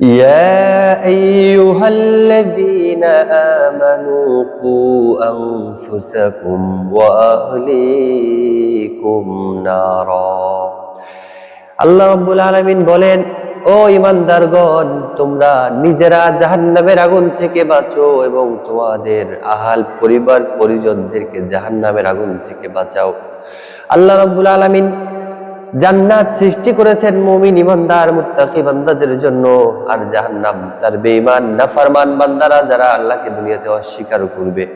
يا أيها الذين آمنوا قوا أنفسكم وأهليكم نارا আল্লাহ রব্বুল আলামিন বলেন ও ইমানদারগণ তোমরা নিজেরা জাহান্নামের আগুন থেকে বাঁচো এবং তোমাদের আহাল পরিবার পরিজনদেরকে জাহান্নামের আগুন থেকে বাঁচাও আল্লাহ রব্বুল আলামিন জান্নাত সৃষ্টি করেছেন মুমিন ইমানদার, মুত্তাকি বান্দাদের জন্য। আর জাহান্নাম, তার বেঈমান, নাফরমান বান্দারা যারা আল্লাহকে দুনিয়াতে অস্বীকার করবে।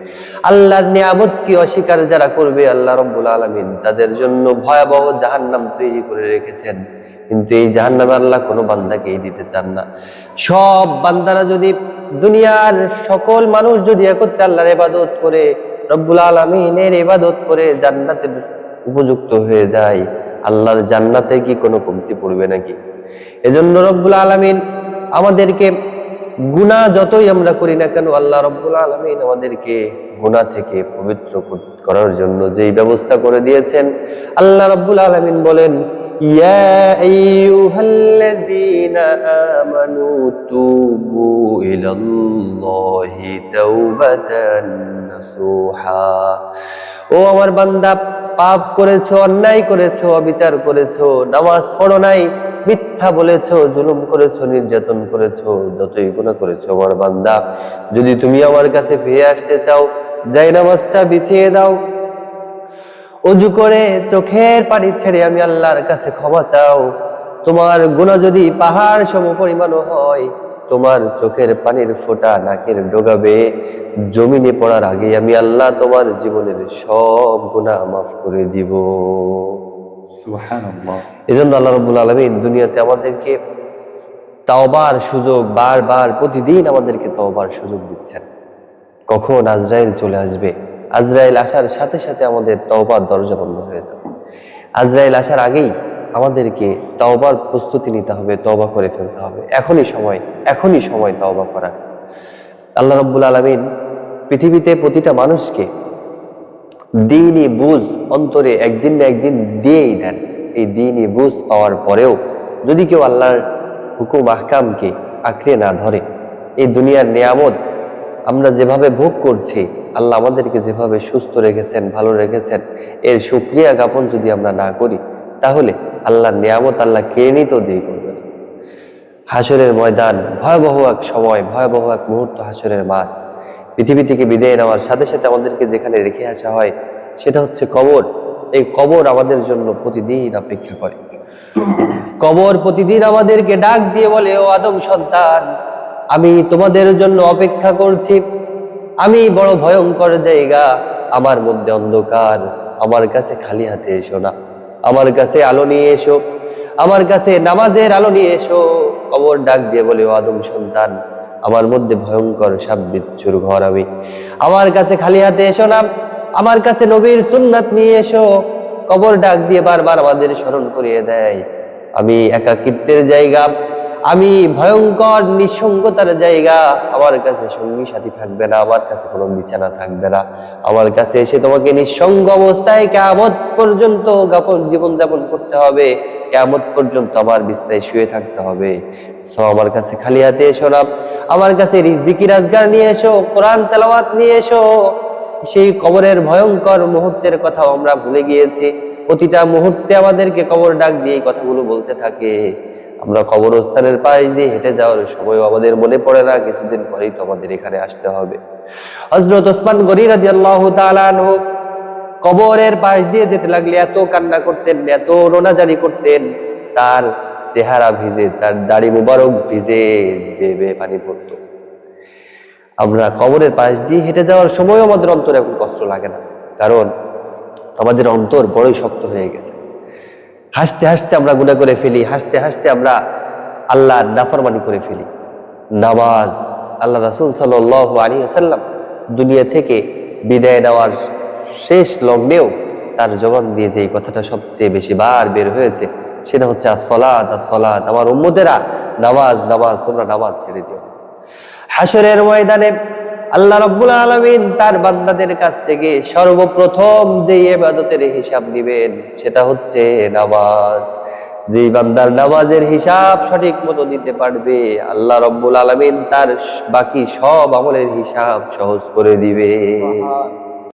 আল্লাহর নিয়ামতকে অস্বীকার যারা করবে, আল্লাহ রব্বুল আলামিন তাদের জন্য ভয়াবহ জাহান্নাম তৈরি করে রেখেছেন। কিন্তু এই জাহান্নামে আল্লাহ কোনো বান্দাকেই দিতে চান না। সব বান্দারা যদি দুনিয়ার সকল মানুষ যদি একত্রে আল্লাহর ইবাদত করে, রব্বুল আলামিনের ইবাদত করে জান্নাতের উপযুক্ত হয়ে যায় আল্লাহর জান্নাতে কি কোনো কমতি পড়বে নাকি? এজন্য রব্বুল আলামিন আমাদেরকে গুনাহ যতই আমরা করি না কেন, আল্লাহ রব্বুল আলামিন আমাদেরকে গুনাহ থেকে পবিত্র করার জন্য যেই ব্যবস্থা করে দিয়েছেন, আল্লাহ রব্বুল আলামিন বলেন ও আমার বান্দা পাপ করেছ, অন্যায় করেছ, অবিচার করেছ, নামাজ পড়ো নাই, মিথ্যা বলেছ, জুলুম করেছ, নির্যাতন করেছ, যতই গুণা করেছ আমার বান্দা। যদি তুমি আমার কাছে ফিরে আসতে চাও, যাই নামাজটা বিছিয়ে দাও। অজু করে চোখের পানি ছেড়ে আমি আল্লাহর কাছে ক্ষমা চাও। তোমার গুণা যদি পাহাড় সম পরিমাণও হয় তোমার চোখের পানির ফোঁটা নাকের ডোগাবে জমিনে পড়ার আগে আমি আল্লাহ তোমার জীবনের সব গুণা মাফ করে দিব। এই জন্য আল্লাহ রব্বুল আলমিন দুনিয়াতে আমাদেরকে তাওবার সুযোগ বারবার প্রতিদিন আমাদেরকে তাওবার সুযোগ দিচ্ছেন। কখন আজরাইল চলে আসবে? আজরাইল আসার সাথে সাথে আমাদের তওবার দরজা বন্ধ হয়ে যাবে। আজরাইল আসার আগেই আমাদেরকে তওবার প্রস্তুতি নিতে হবে, তওবা করে ফেলতে হবে। এখনই সময় এখনই সময় তওবা করার। আল্লাহ রব্বুল আলমিন পৃথিবীতে প্রতিটা মানুষকে দিনই বুঝ অন্তরে একদিন না একদিন দিয়েই দেন। এই দিনই বুঝ পাওয়ার পরেও যদি কেউ আল্লাহর হুকুম, আহকামকে আঁকড়ে না ধরে, এই দুনিয়ার নিয়ামত আমরা যেভাবে ভোগ করছি, আল্লাহ আমাদেরকে যেভাবে সুস্থ রেখেছেন, ভালো রেখেছেন, এর সুক্রিয়া জ্ঞাপন যদি আমরা না করি, তাহলে আল্লাহর নিয়ামত আল্লাহ কেড়ে নিতেও দিয়ে করবে হাসরের ময়দান ভয়াবহ এক সময়, ভয়াবহ এক মুহূর্ত হাসরের মাঠ। পৃথিবী থেকে বিদায় নেওয়ার সাথে সাথে আমাদেরকে যেখানে রেখে আসা হয়, সেটা হচ্ছে কবর। এই কবর আমাদের জন্য প্রতিদিন অপেক্ষা করে। কবর প্রতিদিন আমাদেরকে ডাক দিয়ে বলে, ও আদম সন্তান, আমি তোমাদের জন্য অপেক্ষা করছি। আমি বড় ভয়ঙ্কর জায়গা, আমার মধ্যে অন্ধকার, আমার কাছে খালি হাতে এসো না। আমার কাছে আলো নিয়ে এসো। আমার কাছে নামাজের আলো নিয়ে এসো। কবর ডাক দিয়ে বলে আদম সন্তান, আমার মধ্যে ভয়ঙ্কর সাপ বিচ্ছুর ঘর আমি। আমার কাছে খালি হাতে এসো না। আমার কাছে নবীর সুন্নাত নিয়ে এসো। কবর ডাক দিয়ে বারবার আমাদের স্মরণ করিয়ে দেয়। আমি একাকিত্বের জায়গা। আমি ভয়ঙ্কর নিঃসঙ্গতার জায়গা। আমার কাছে সঙ্গী সাথী থাকবে না, আমার কাছে কোনো বিছানা থাকবে না। আমার কাছে এসে তোমাকে নিঃসঙ্গ অবস্থায় কেমত পর্যন্ত জীবন যাপন করতে হবে। কেমত পর্যন্ত আমার বিস্তায় শুয়ে থাকতে হবে। সো আমার কাছে খালি হাতে এসো না। আমার কাছে রিজিকি রাজগার নিয়ে এসো, কোরআন তেলাওয়াত নিয়ে এসো। সেই কবরের ভয়ঙ্কর মুহূর্তের কথাও আমরা ভুলে গিয়েছি। প্রতিটা মুহূর্তে আমাদেরকে কবর ডাক দিয়ে কথাগুলো বলতে থাকে। আমরা কবরস্থানের পাশ দিয়ে হেঁটে যাওয়ার সময়ও আমাদের মনে পড়ে না, কিছুদিন পরেই তো আমাদের এখানে আসতে হবে। হজরত ওসমান গরি রাজি আল্লাহ কবরের পাশ দিয়ে যেতে লাগলে এত কান্না করতেন, এত রোনাজারি করতেন, তার চেহারা ভিজে, তার দাড়ি মুবারক ভিজে বেয়ে পানি পড়তো। আমরা কবরের পাশ দিয়ে হেঁটে যাওয়ার সময়ও আমাদের অন্তর এখন কষ্ট লাগে না, কারণ আমাদের অন্তর বড়ই শক্ত হয়ে গেছে। হাসতে হাসতে আমরা গুণা করে ফেলি, হাসতে হাসতে আমরা আল্লাহ নাফরমানি করে ফেলি। নামাজ, আল্লাহ রাসুল সাল আলী আসাল্লাম দুনিয়া থেকে বিদায় নেওয়ার শেষ লগ্নেও তার জবান দিয়ে যে কথাটা সবচেয়ে বেশি বার বের হয়েছে, সেটা হচ্ছে সলাদ সলাদ আমার উম্মতেরা নামাজ নামাজ, তোমরা নামাজ ছেড়ে দিও। হাসরের ময়দানে আল্লাহ রব্বুল আলমিন তার বান্দাদের কাছ থেকে সর্বপ্রথম যে এবাদতের হিসাব নিবেন, সেটা হচ্ছে নামাজ। যে বান্দার নামাজের হিসাব সঠিক মতো দিতে পারবে, আল্লাহ রব্বুল আলমিন তার বাকি সব আমলের হিসাব সহজ করে দিবে।